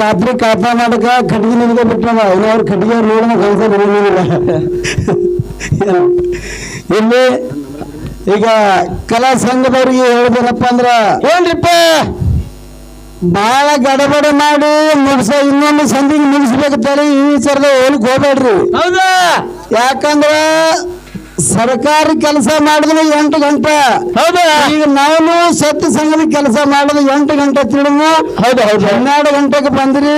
ರಾತ್ರಿ ಕಾಪ ಮಾಡಕ ಕಟ್ಟಿಗೆ ನಿಮಗೆ ಬಿಟ್ಟವ ಇನ್ನು ಅವ್ರು ಕಟ್ಟಿಗೆ ನೋಡಿದ ಕೆಲಸ ಬರೋದಿಲ್ಲ ಇಲ್ಲಿ ಈಗ ಕಲಾ ಸಂಘದವ್ರಿಗೆ ಹೇಳ್ಬೇಕಪ್ಪ ಅಂದ್ರೆ ಏನ್ರಿಪ್ಪ? ಬಹಳ ಗಡಬಡ ಮಾಡಿ ಮುಗಿಸ ಇನ್ನೊಂದು ಸಂಧಿಗೆ ಮುಗಿಸ್ಬೇಕಂತೇಳಿ ಈ ವಿಚಾರದ ಹೋಲಿಕ್ ಹೋಗ್ಬೇಡ್ರಿ. ಹೌದಾ? ಯಾಕಂದ್ರ ಸರ್ಕಾರಿ ಕೆಲಸ ಮಾಡಿದ್ರೆ ಎಂಟು ಗಂಟೆ. ಹೌದಾ? ಈಗ ನಾನು ಸತ್ಯ ಸಂಘದ ಕೆಲಸ ಮಾಡಿದ್ರೆ ಎಂಟು ಗಂಟೆ ತಿಳಿದು ಹೌದು ಹೌದು. ಹನ್ನೆರಡು ಗಂಟೆಗೆ ಬಂದ್ರಿ.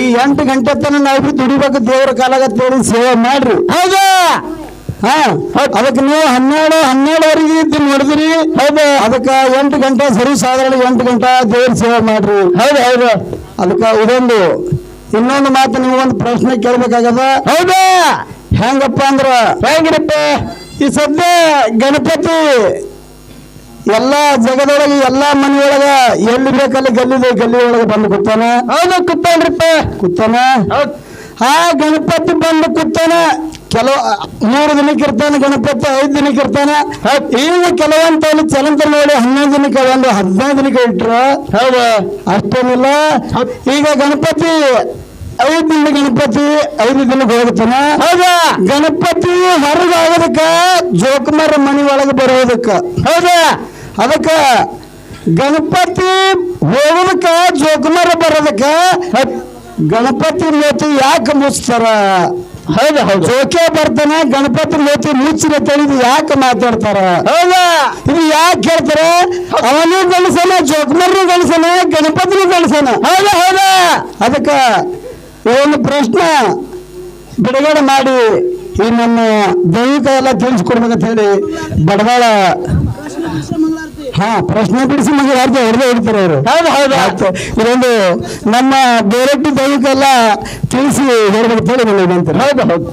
ಈ ಎಂಟು ಗಂಟೆ ತನಕ ನಾವು ದುಡಿಬೇಕು ದೇವರ ಕಾಲಾಗ ತೋರಿ ಸೇವೆ ಮಾಡ್ರಿ. ಹೌದಾ? ಹಾ ಅದಕ್ಕೆ ನೀವು ಹನ್ನೆರಡು ಹನ್ನೆರಡುವರೆಗೆ ಇದ್ದು ನೋಡಿದ್ರಿ. ಹೌದು. ಅದಕ್ಕೆ ಎಂಟು ಗಂಟೆ ಸರಿ ಸಾಧಾರಣ ಎಂಟು ಗಂಟೆ ದೇವ್ರ ಸೇವೆ ಮಾಡ್ರಿ. ಹೌದು ಹೌದು. ಅದಕ್ಕೆ ಇದೊಂದು ಇನ್ನೊಂದು ಮಾತು ನೀವು ಒಂದು ಪ್ರಶ್ನೆ ಕೇಳ್ಬೇಕಾಗದ. ಹೌದಾ? ಹೆಂಗಪ್ಪ ಅಂದ್ರ? ಹೆಂಗಿರಪ್ಪ? ಈ ಸದ್ಯ ಗಣಪತಿ ಎಲ್ಲ ಜಗದೊಳಗೆ ಎಲ್ಲ ಮನೆಯೊಳಗ ಎಲ್ಲಿ ಬೇಕಲ್ಲಿ ಗಲ್ಲಿದೆ ಗಲ್ಲಿ ಒಳಗೆ ಬಂದು ಕೂತಾನ. ಹೌದು ಕುತ್ತಾನ್ರಿಪ್ಪ ಕೂತಾನ? ಆ ಗಣಪತಿ ಬಂದು ಕೂತಾನ. ಕೆಲವು ಮೂರು ದಿನಕ್ಕೆ ಇರ್ತಾನೆ ಗಣಪತಿ ಐದು ದಿನಕ್ಕೆ ಇರ್ತಾನೆ. ಈಗ ಕೆಲವಂತಲ್ಲಿ ಚಲಂತ ನೋಡಿ ಹನ್ನೊಂದು ದಿನಕ್ಕೆ ಒಂದು ಹದಿನೈದು ದಿನಕ್ಕೆ ಇಟ್ರ ಹೌದು. ಅಷ್ಟೇನಿಲ್ಲ. ಈಗ ಗಣಪತಿ ಐದು ದಿನ ಗಣಪತಿ ಐದು ದಿನಕ್ಕೆ ಹೋಗ್ತಾನ. ಹೌದಾ? ಗಣಪತಿ ಹೊರಗಾಗದಕ್ಕ ಜೋಕುಮಾರ ಮನಿ ಒಳಗೆ ಬರೋದಕ್ಕ. ಹೌದಾ? ಅದಕ್ಕ ಗಣಪತಿ ಹೋಗೋದಕ್ಕ ಜೋಕುಮಾರ ಬರೋದಕ್ಕ ಗಣಪತಿ ಮೂತಿ ಯಾಕೆ ಮುಚ್ತಾರ? ಹೌದು ಹೌದು. ಜೋಕೆ ಬರ್ತಾನೆ ಗಣಪತಿ ಮೂತಿ ಮುಚ್ಚಿನ ತಿಳಿದು ಯಾಕೆ ಮಾತಾಡ್ತಾರ? ಹೌದಾ. ಇದು ಯಾಕೆ ಹೇಳ್ತಾರ? ಅವನು ಗಳಿಸನ ಜೋಕುಮಾರನು ಗಳಿಸನ ಗಣಪತಿನೂ ಗಳಿಸನ ಹೌದಾ ಹೌದಾ. ಅದಕ್ಕ ಒಂದು ಪ್ರಶ್ನೆ ಬಿಡುಗಡೆ ಮಾಡಿ ಈ ನಮ್ಮ ದೈವಿಕ ಎಲ್ಲ ತಿಳಿಸ್ಕೊಡ್ಬೇಕಂತ ಹೇಳಿ ಬಡವಾಳ ಹಾ ಪ್ರಶ್ನೆ ಬಿಡಿಸಿ ಮಗ ಅರ್ಧ ಹೊಡೆದೇ ಇಡ್ತಾರೆ ಅವರು. ಹೌದು ಹೌದು. ಆಯ್ತು. ಇದೊಂದು ನಮ್ಮ ಬೇರೆ ದೈವಿಕ ಎಲ್ಲ ತಿಳಿಸಿ ಹೇಳ್ಬೇಕಂತ ಹೇಳಿ ನನಗೆ ಅಂತ ಹೌದು ಹೌದು.